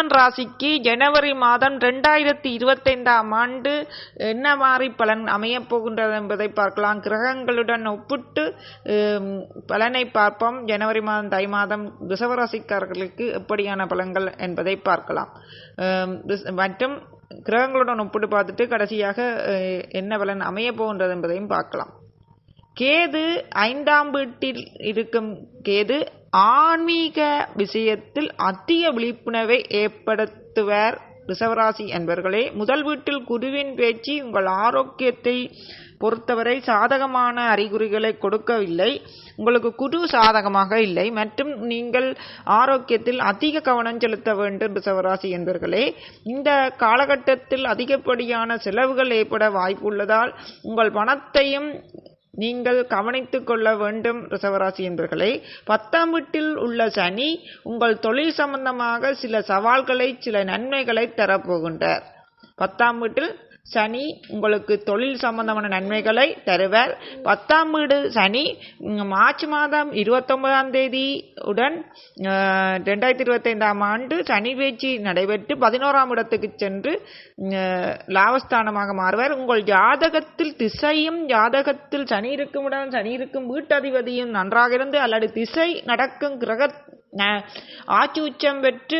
விருச்சிகம் ராசிக்கு ஜனவரி மாதம் ரெண்டாயிரத்தி இருபத்தைந்தாம் ஆண்டு என்ன மாதிரி பலன் அமையப் போகின்றது என்பதை பார்க்கலாம். கிரகங்களுடன் ஒப்பிட்டு பலனை பார்ப்போம். ஜனவரி மாதம் தை மாதம் ரிஷவராசிக்காரர்களுக்கு எப்படியான பலன்கள் என்பதை பார்க்கலாம். மற்றும் கிரகங்களுடன் ஒப்பிட்டு பார்த்துட்டு கடைசியாக என்ன பலன் அமையப் போகின்றது என்பதையும் பார்க்கலாம். கேது ஐந்தாம் வீட்டில் இருக்கும் கேது ஆன்மீக விஷயத்தில் அதிக விழிப்புணர்வை ஏற்படுத்துவர். ரிஷவராசி என்பர்களே முதல் வீட்டில் குருவின் பேச்சு உங்கள் ஆரோக்கியத்தை பொறுத்தவரை சாதகமான அறிகுறிகளை கொடுக்கவில்லை. உங்களுக்கு குரு சாதகமாக இல்லை. மற்றும் நீங்கள் ஆரோக்கியத்தில் அதிக கவனம் செலுத்த வேண்டும் ரிஷவராசி என்பர்களே இந்த காலகட்டத்தில் அதிகப்படியான செலவுகள் ஏற்பட வாய்ப்புள்ளதால் உங்கள் பணத்தையும் நீங்கள் கவனித்து கொள்ள வேண்டும் ரிசவராசி என்பர்களே. பத்தாம் வீட்டில் உள்ள சனி உங்கள் தொழில் சம்பந்தமாக சில சவால்களை சில நன்மைகளை தரப்போகின்றார். பத்தாம் வீட்டில் சனி உங்களுக்கு தொழில் சம்பந்தமான நன்மைகளை தருவார். பத்தாம் வீடு சனி மார்ச் மாதம் இருபத்தொன்பதாம் தேதி உடன் ரெண்டாயிரத்தி இருபத்தைந்தாம் ஆண்டு சனி பேச்சு நடைபெற்று பதினோராம் இடத்துக்கு சென்று லாபஸ்தானமாக மாறுவார். உங்கள் ஜாதகத்தில் திசையும் ஜாதகத்தில் சனி இருக்கும் இடம் சனி இருக்கும் வீட்டதிபதியும் நன்றாக இருந்து அல்லது திசை நடக்கும் கிரக ஆட்சி உச்சம் பெற்று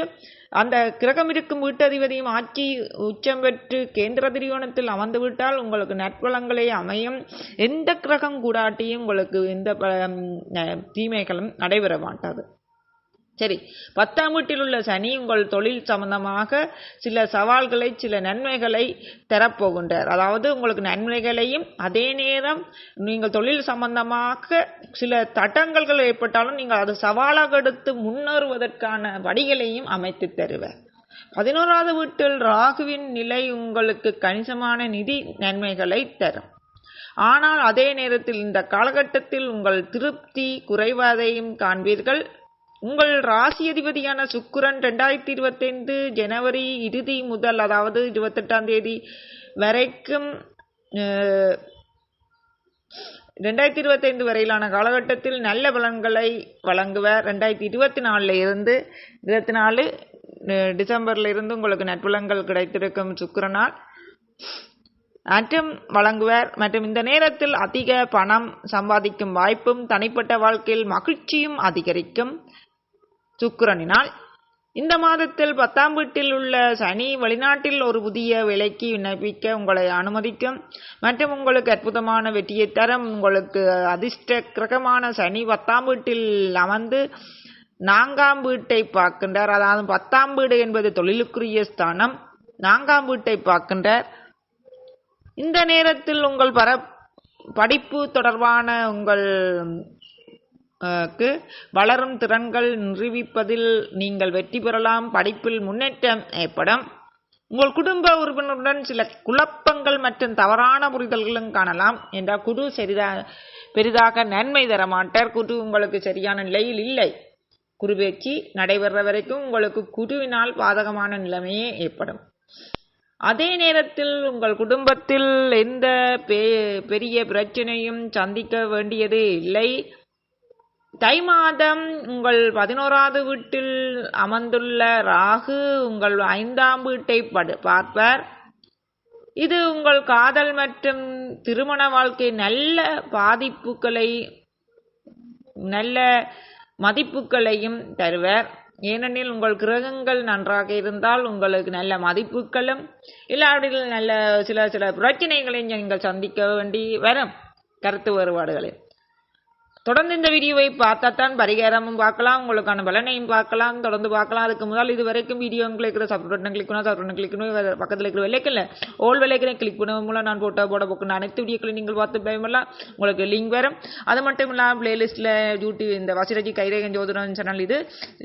அந்த கிரகம் இருக்கும் வீட்டதிபதியும் ஆட்சி உச்சம் பெற்று கேந்திர திரிகோணத்தில் அமர்ந்து விட்டால் உங்களுக்கு நற்பலங்களே அமையும். எந்த கிரகம் கூடாட்டியும் உங்களுக்கு எந்த தீமைகளும் நடைபெற மாட்டாது. சரி பத்தாம் வீட்டில் உள்ள சனி உங்கள் தொழில் சம்பந்தமாக சில சவால்களை சில நன்மைகளை தரப்போகின்றார். அதாவது உங்களுக்கு நன்மைகளையும் அதே நேரம் நீங்கள் தொழில் சம்பந்தமாக சில தடங்கல்கள் ஏற்பட்டாலும் நீங்கள் அது சவாலாக எடுத்து முன்னேறுவதற்கான வழிகளையும் அமைத்து தருவார். பதினோராவது வீட்டில் ராகுவின் நிலை உங்களுக்கு கணிசமான நிதி நன்மைகளை தரும். ஆனால் அதே நேரத்தில் இந்த காலகட்டத்தில் உங்கள் திருப்தி குறைவதையும் காண்பீர்கள். உங்கள் ராசி அதிபதியான சுக்கிரன் ரெண்டாயிரத்தி இருபத்தைந்து ஜனவரி இறுதி முதல் அதாவது இருபத்தெட்டாம் தேதி வரைக்கும் ரெண்டாயிரத்தி இருபத்தைந்து வரையிலான காலகட்டத்தில் நல்ல பலன்களை வழங்குவார். ரெண்டாயிரத்தி இருபத்தி நாலில் இருந்து இருபத்தி நாலு டிசம்பரில் இருந்து உங்களுக்கு நற்பலன்கள் கிடைத்திருக்கும் சுக்கரனால் மற்றும் வழங்குவர். மற்றும் இந்த நேரத்தில் அதிக பணம் சம்பாதிக்கும் வாய்ப்பும் தனிப்பட்ட வாழ்க்கையில் மகிழ்ச்சியும் அதிகரிக்கும். சுக்கிரனினால் இந்த மாதத்தில் பத்தாம் வீட்டில் உள்ள சனி வெளிநாட்டில் ஒரு புதிய வேலைக்கு விண்ணப்பிக்க உங்களை அனுமதிக்கும். மற்றும் உங்களுக்கு அற்புதமான வெற்றியை தரும். உங்களுக்கு அதிர்ஷ்ட கிரகமான சனி பத்தாம் வீட்டில் அமர்ந்து நான்காம் வீட்டை பார்க்கின்றார். அதாவது பத்தாம் வீடு என்பது தொழிலுக்குரிய ஸ்தானம். நான்காம் வீட்டை பார்க்கின்றார். இந்த நேரத்தில் உங்கள் பர படிப்பு தொடர்பான உங்கள் வளரும் திறன்கள் நிரூபிப்பதில் நீங்கள் வெற்றி பெறலாம். படிப்பில் முன்னேற்றம் ஏற்படும். உங்கள் குடும்ப உறுப்பினருடன் சில குழப்பங்கள் மற்றும் தவறான புரிதல்களும் காணலாம் என்றால் குரு சரிதா பெரிதாக நன்மை தர மாட்டார். குரு உங்களுக்கு சரியான நிலையில் இல்லை. குரு பேச்சு நடைபெற வரைக்கும் உங்களுக்கு குருவினால் பாதகமான நிலைமையே ஏற்படும். அதே நேரத்தில் உங்கள் குடும்பத்தில் எந்த பெ- பெரிய பிரச்சனையும் சந்திக்க வேண்டியது இல்லை. தை மாதம் உங்கள் பதினோராவது வீட்டில் அமர்ந்துள்ள ராகு உங்கள் ஐந்தாம் வீட்டை படு பார்ப்பார். இது உங்கள் காதல் மற்றும் திருமண வாழ்க்கை நல்ல பாதிப்புகளை நல்ல மதிப்புகளையும் தருவர். ஏனெனில் உங்கள் கிரகங்கள் நன்றாக இருந்தால் உங்களுக்கு நல்ல மதிப்புகளும் இல்லாவிடில் நல்ல சில சில பிரச்சனைகளையும் நீங்கள் சந்திக்க வேண்டி வரும். கருத்து வேறுபாடுகளில். தொடர்ந்து இந்த வீடியோவை பார்த்தா தான் பரிகாரமும் பார்க்கலாம் உங்களுக்கான பலனையும் பார்க்கலாம். தொடர்ந்து பார்க்கலாம். அதுக்கு முதல் இது வரைக்கும் வீடியோ இருக்கிற சப் பட்டன் கிளிக் பண்ணா சப் கிளிக் பண்ணி. பக்கத்தில் இருக்கிற வெள்ளைக்கல்ல ஓல் வெள்ளைக்கனை கிளிக் பண்ணுவது மூலம் நான் போட்டோ போட போக்குன அனைத்து வீடியோக்களை நீங்கள் பார்த்து பயமெல்லாம் உங்களுக்கு லிங்க் வரும். அது மட்டும் இல்லாமல் பிளேலிஸ்ட்டில் யூடியூப் இந்த வசிரஜி கைரேகன் ஜோதிடம் சேனல் இது.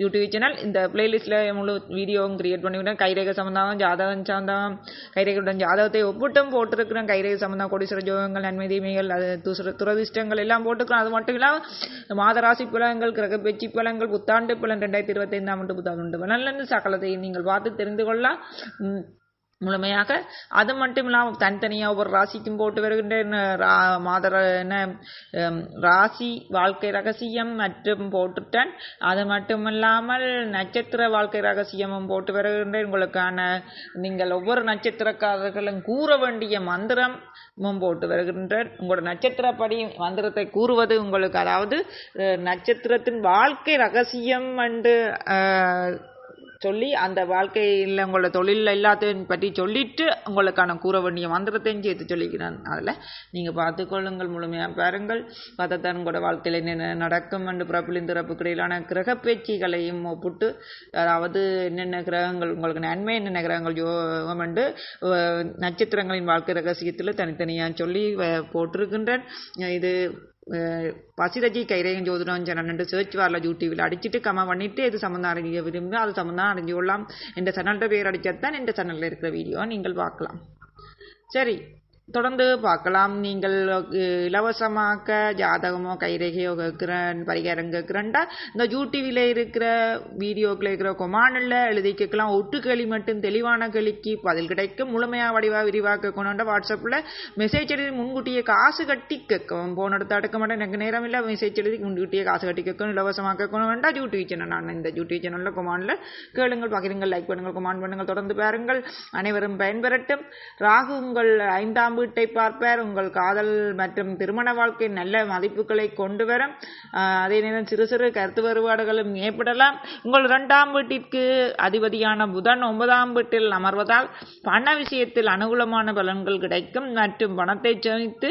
யூடியூப் சேனல் இந்த பிளேலிஸ்ட்டில் முழு வீடியோவும் கிரியேட் பண்ணிவிட்டேன் கைரேக சம்பந்தம் ஜாதகம் சம்பந்தம் கைரேகையுடன் ஜாதகத்தை ஒப்பிட்டும் போட்டிருக்கிறேன். கைரேக சம்பந்தம் கோடீஸ்வர ஜோகங்கள் நன்மை தீமைகள் அது துசுர துரதிஷ்டங்கள் எல்லாம் போட்டுக்கிறோம் அது மட்டும் எல்லாம் மாதராசி பலன்கள் கிரகப்பெச்சி பலன்கள் புத்தாண்டு பலன் ரெண்டாயிரத்தி இருபத்தைந்தாம் ஆண்டு புத்தாண்டு பலன்லேருந்து சகலத்தை நீங்கள் பார்த்து தெரிந்து கொள்ளலாம். உம், முழுமையாக. அது மட்டும் இல்லாமல் தனித்தனியாக ஒவ்வொரு ராசிக்கும் போட்டு வருகின்றேன். மாதர என்ன ராசி வாழ்க்கை ரகசியம் மற்றும் போட்டுட்டேன். அது மட்டும் இல்லாமல் நட்சத்திர வாழ்க்கை ரகசியமும் போட்டு வருகின்றேன். உங்களுக்கான நீங்கள் ஒவ்வொரு நட்சத்திரக்காரர்களும் கூற வேண்டிய மந்திரமும் போட்டு வருகின்றேன். உங்களோட நட்சத்திரப்படி மந்திரத்தை கூறுவது உங்களுக்கு அதாவது நட்சத்திரத்தின் வாழ்க்கை ரகசியம் அண்டு சொல்லி அந்த வாழ்க்கையில் உங்களோட தொழில் எல்லாத்தையும் பற்றி சொல்லிட்டு உங்களுக்கான கூற வேண்டிய மந்திரத்தையும் சேர்த்து சொல்லிக்கிறேன். அதில் நீங்கள் பார்த்துக்கொள்ளுங்கள் முழுமையாக பாருங்கள். பார்த்தத்தான் உங்களோட வாழ்க்கையில் என்னென்ன நடக்கும் என்று பிறப்பிலிருந்து திறப்புக்கு இடையிலான கிரக பேச்சுகளையும் ஒப்பிட்டு அதாவது என்னென்ன கிரகங்கள் உங்களுக்கு நன்மை என்னென்ன கிரகங்கள் யோகம் என்று நட்சத்திரங்களின் வாழ்க்கை ரகசியத்தில் தனித்தனியாக சொல்லி போட்டிருக்கின்றேன். இது பசிதஜி கைரேகம் ஜோதிடம் சேனல் சர்ச் வாரில் யூடியூபில் அடிச்சுட்டு கமா பண்ணிட்டு இது சம்மந்தம் அறிய விரும்புங்க அது சம்மந்தம் அறிஞ்சு கொள்ளலாம் என் சேனல்கிட்ட பேர் அடிச்சது தான் என் சேனலில் இருக்கிற வீடியோ நீங்கள் பார்க்கலாம் சரி தொடர்ந்து பார்க்கலாம். நீங்கள் இலவசமாக இலவசமாக்க ஜாதகமோ கைரேகையோ கேட்குற பரிகாரம் கேட்குறேன்டா. இந்த யூடிவியில் இருக்கிற வீடியோக்கில் இருக்கிற கொமானில் எழுதி கேட்கலாம். ஒட்டு கேள்வி மட்டும் தெளிவான கேள்விக்கு பதில் கிடைக்கும். முழுமையாக வடிவாக விரிவாக கேட்கணுன்டா வாட்ஸ்அப்பில் மெசேஜ் எழுதி முன்கூட்டியே காசு கட்டி கேட்கும் போன இடத்த அடுக்க மாட்டேன் எனக்கு நேரம் இல்லை. மெசேஜ் எழுதி முன்கூட்டியே காசு கட்டி கேட்கணும் இலவசமாக கேட்கணும் வேண்டாம் யூடியூப் சேனல் நான் இந்த யூடியூப் சேனலில் கொமானில் கேளுங்கள் பகிருங்கள் லைக் பண்ணுங்கள் கொமான் பண்ணுங்கள் தொடர்ந்து பாருங்கள். அனைவரும் பயன்பெறட்டும். ராகு உங்கள் ஐந்தாம் வீட்டை பார்ப்பார். உங்கள் காதல் மற்றும் திருமண வாழ்க்கை நல்ல மதிப்புகளை கொண்டு வரும் அதே நேரம் சிறு சிறு கருத்து வேறுபாடுகளும் ஏற்படலாம். உங்கள் இரண்டாம் வீட்டிற்கு அதிபதியான புதன் ஒன்பதாம் வீட்டில் அமர்வதால் பண விஷயத்தில் அனுகூலமான பலன்கள் கிடைக்கும். மற்றும் பணத்தை சேமித்து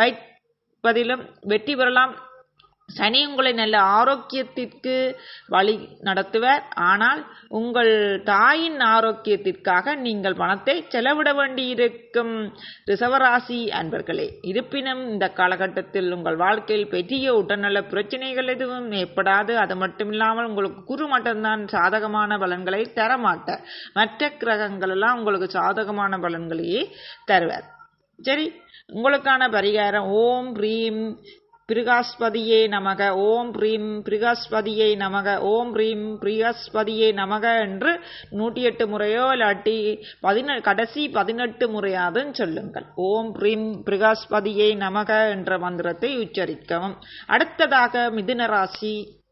வைப்பதிலும் வெற்றி பெறலாம். சனி உங்களை நல்ல ஆரோக்கியத்திற்கு வழி நடத்துவர். ஆனால் உங்கள் தாயின் ஆரோக்கியத்திற்காக நீங்கள் பணத்தை செலவிட வேண்டியிருக்கும். ரிசவராசி அன்பர்களே இருப்பினும் இந்த காலகட்டத்தில் உங்கள் வாழ்க்கையில் பெரிய உடல்நல பிரச்சனைகள் எதுவும் ஏற்படாது. அது மட்டும் இல்லாமல் உங்களுக்கு குரு மட்டும்தான் சாதகமான பலன்களை தரமாட்டார். மற்ற கிரகங்கள் எல்லாம் உங்களுக்கு சாதகமான பலன்களையே தருவார். சரி உங்களுக்கான பரிகாரம் ஓம் ரீம் பிரிகாஸ்பதியே நமக ஓம் பிரீம் பிரிகாஸ்பதியை நமக ஓம் ப்ரீம் பிரிகாஸ்பதியே நமக என்று நூற்றி எட்டு முறையோ இல்லாட்டி பதின கடைசி பதினெட்டு முறையாவது சொல்லுங்கள். ஓம் பிரீம் பிரிகாஸ்பதியை நமக என்ற மந்திரத்தை உச்சரிக்கவும். அடுத்ததாக மிதுன ராசி.